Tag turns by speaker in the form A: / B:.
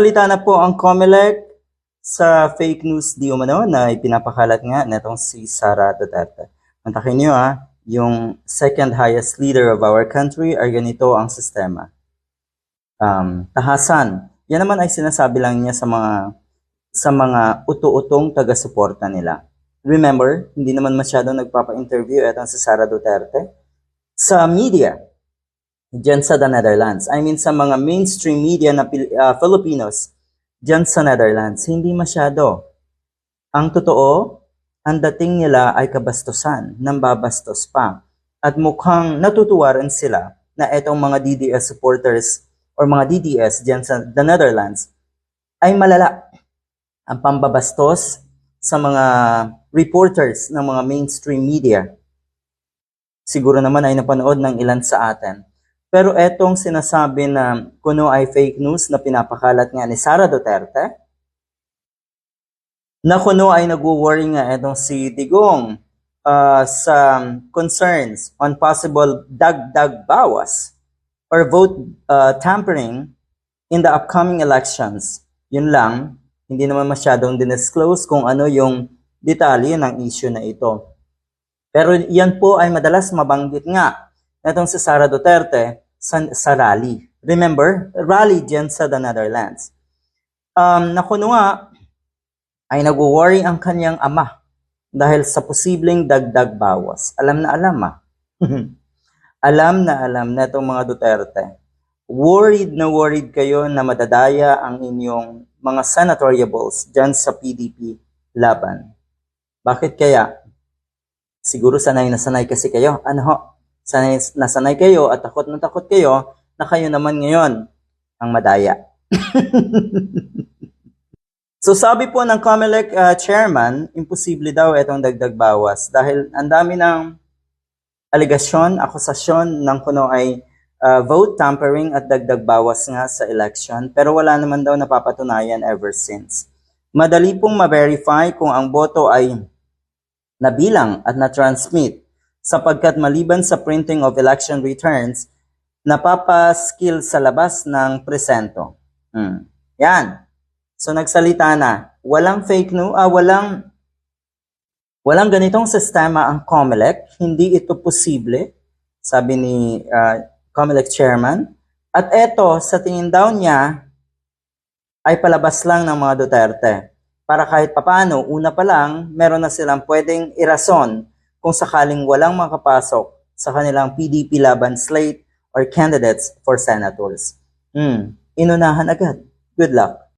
A: Nagsalita na po ang COMELEC sa fake news di umano na ipinapakalat nga netong si Sara Duterte. Mantakin niyo ah, yung second highest leader of our country ay ganito ang sistema. Um, tahasan. Yan naman ay sinasabi lang niya sa mga sa mga uto-utong taga-suporta nila. Remember, hindi naman masyado nagpapa-interview etong si Sara Duterte sa media dyan sa the Netherlands. I mean, sa mga mainstream media na ah, Filipinos dyan sa Netherlands, hindi masyado. Ang totoo, ang dating nila ay kabastusan, nang babastos pa. At mukhang natutuwa rin sila na etong mga DDS supporters or mga DDS dyan sa the Netherlands ay malala ang pambabastos sa mga reporters ng mga mainstream media. Siguro naman ay napanood ng ilan sa atin. Pero etong sinasabi na kuno ay fake news na pinapakalat nga ni Sara Duterte, na kuno ay nag-worry nga etong si Digong ah, sa concerns on possible dagdag bawas or vote ah, tampering in the upcoming elections. Yun lang, hindi naman masyadong dinisclose kung ano yung detalye ng issue na ito. Pero yan po ay madalas mabanggit nga netong si Sara Duterte sa, sa rally. Remember, rally dyan sa the Netherlands. Um, na kuno nga, ay nag-worry ang kanyang ama dahil sa posibleng dagdag bawas. Alam na alam ah. alam na alam na itong mga Duterte. Worried na worried kayo na madadaya ang inyong mga senatoriables dyan sa PDP laban. Bakit kaya? Siguro sanay na sanay kasi kayo. Ano ho? Sanay na sanay kayo at takot na takot kayo na kayo naman ngayon ang madaya. So sabi po ng COMELEC uh, chairman, imposible daw itong dagdag bawas dahil ang dami ng aligasyon, akusasyon ng kuno ay uh, vote tampering at dagdag bawas nga sa election pero wala naman daw napapatunayan ever since. Madali pong ma-verify kung ang boto ay nabilang at na-transmit sapagkat maliban sa printing of election returns, napapaskill sa labas ng presento. Hmm. Yan. So nagsalita na, walang fake news, ah, walang walang ganitong sistema ang COMELEC, hindi ito posible, sabi ni ah, COMELEC chairman. At eto, sa tingin daw niya, ay palabas lang ng mga Duterte. Para kahit papano, una pa lang, meron na silang pwedeng irason kung sakaling walang makapasok sa kanilang PDP laban slate or candidates for senators. Hmm, inunahan agad. Good luck.